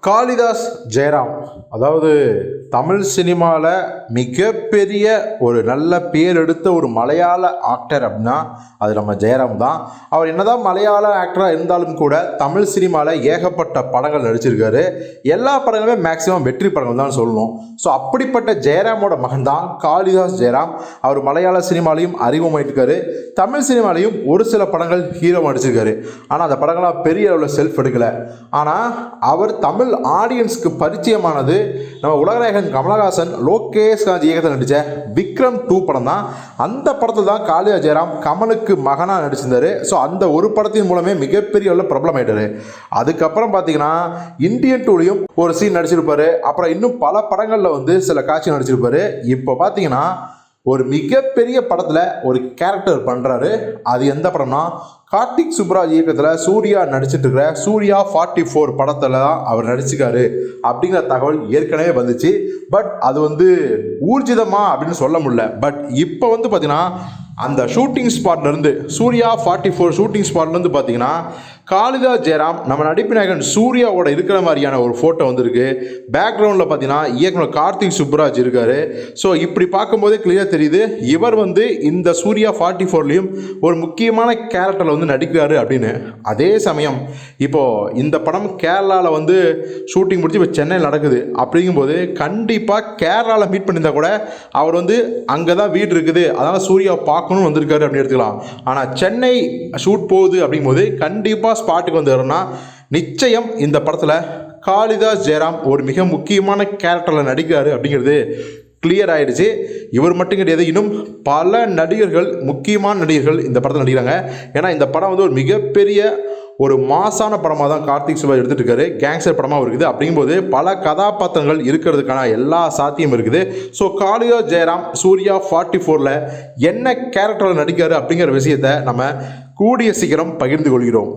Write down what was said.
காளிதாஸ் ஜெயராம். அதாவது தமிழ் சினிமாவில் மிகப்பெரிய ஒரு நல்ல பேர் எடுத்த ஒரு மலையாள ஆக்டர் அப்படின்னா அது நம்ம ஜெயராம் தான். அவர் என்னதான் மலையாள ஆக்டராக இருந்தாலும் கூட தமிழ் சினிமாவில் ஏகப்பட்ட படங்கள் நடிச்சிருக்காரு. எல்லா படங்களுமே மேக்ஸிமம் வெற்றி படங்கள் தான் சொல்லணும். ஸோ அப்படிப்பட்ட ஜெயராமோட மகன் தான் காளிதாஸ் ஜெயராம். அவர் மலையாள சினிமாலையும் அறிமுகமாயிட்டிருக்காரு தமிழ் சினிமாலையும் ஒரு சில படங்கள் ஹீரோ நடிச்சிருக்காரு. ஆனால் அந்த படங்களாக பெரிய அளவில் செல்ஃப் எடுக்கலை. ஆனால் அவர் தமிழ் ஆடியன்ஸ்க்கு பரிச்சயமானது நம்ம உலகநாயகன் கமலஹாசன் லோகேஷ் காந்த் இயக்கத்தில் நடித்த விக்ரம் டூ படம் தான் அந்த படத்தில் தான் காளியா ஜெயராம் கமலுக்கு மகனாக நடிச்சிருந்தார். ஸோ அந்த ஒரு படத்தின் மூலமே மிகப்பெரிய அளவில் பிரபலம் ஆயிட்டார். அதுக்கப்புறம் பார்த்தீங்கன்னா இந்தியன் டூலையும் ஒரு சீன் நடிச்சிருப்பார். அப்புறம் இன்னும் பல படங்களில் வந்து சில காட்சி நடிச்சிருப்பாரு. இப்போ பார்த்தீங்கன்னா ஒரு மிகப்பெரிய படத்தில் ஒரு கேரக்டர் பண்ணுறாரு அது எந்த படம்னா கார்த்திக் சுப்ராஜ் இயக்கத்தில் சூர்யா நடிச்சிட்டு இருக்கிற சூர்யா ஃபார்ட்டி ஃபோர் படத்தில் தான் அவர் நடிச்சிருக்காரு அப்படிங்கிற தகவல் ஏற்கனவே வந்துச்சு. பட் அது வந்து ஊர்ஜிதமா அப்படின்னு சொல்ல முடியல. பட் இப்போ வந்து பார்த்தீங்கன்னா அந்த ஷூட்டிங் ஸ்பாட்லேருந்து சூர்யா ஃபார்ட்டி ஃபோர் ஷூட்டிங் ஸ்பாட்லேருந்து பார்த்தீங்கன்னா காளிதா ஜெயராம் நம்ம நடிப்பு நாயகன் சூர்யாவோட இருக்கிற மாதிரியான ஒரு ஃபோட்டோ வந்திருக்கு. பேக்ரவுண்டில் பார்த்தீங்கன்னா இயக்குனர் கார்த்திக் சுப்ராஜ் இருக்காரு. ஸோ இப்படி பார்க்கும்போதே கிளியராக தெரியுது இவர் வந்து இந்த சூர்யா ஃபார்ட்டி ஃபோர்லேயும் ஒரு முக்கியமான கேரக்டரில் வந்து நடிக்கிறாரு அப்படின்னு. அதே சமயம் இப்போது இந்த படம் கேரளாவில் வந்து ஷூட்டிங் முடிச்சு இப்போ சென்னையில் நடக்குது. அப்படிங்கும்போது கண்டிப்பாக கேரளாவில் மீட் பண்ணியிருந்தா கூட அவர் வந்து அங்கே தான் வீடு இருக்குது. அதனால் சூர்யா பார்க்கணும்னு வந்திருக்காரு அப்படின்னு எடுத்துக்கலாம். ஆனால் சென்னை ஷூட் போகுது அப்படிங்கும்போது கண்டிப்பாக ஸ்பாட்டுக்கு வந்துடுறோம்னா நிச்சயம் இந்த படத்தில் காளிதாஸ் ஜெயராம் ஒரு மிக முக்கியமான கேரக்டரில் நடிக்கிறாரு அப்படிங்கிறது கிளியர் ஆயிடுச்சு. இவர் மட்டும் கிடையாது இன்னும் பல நடிகர்கள் முக்கியமான நடிகர்கள் இந்த படத்தில் நடிக்கிறாங்க. ஏன்னா இந்த படம் வந்து ஒரு மிகப்பெரிய ஒரு மாசான படமாக தான் கார்த்திக் சுபாஷ் எடுத்துட்டு இருக்காரு. கேங்ஸ்டர் படமாக இருக்குது. அப்படிங்கும்போது பல கதாபாத்திரங்கள் இருக்கிறதுக்கான எல்லா சாத்தியம் இருக்குது. ஸோ காளியா ஜெயராம் சூர்யா ஃபார்ட்டி ஃபோரில் என்ன கேரக்டரில் நடிக்காரு அப்படிங்கிற விஷயத்தை நம்ம கூடிய சீக்கிரம் பகிர்ந்து கொள்கிறோம்.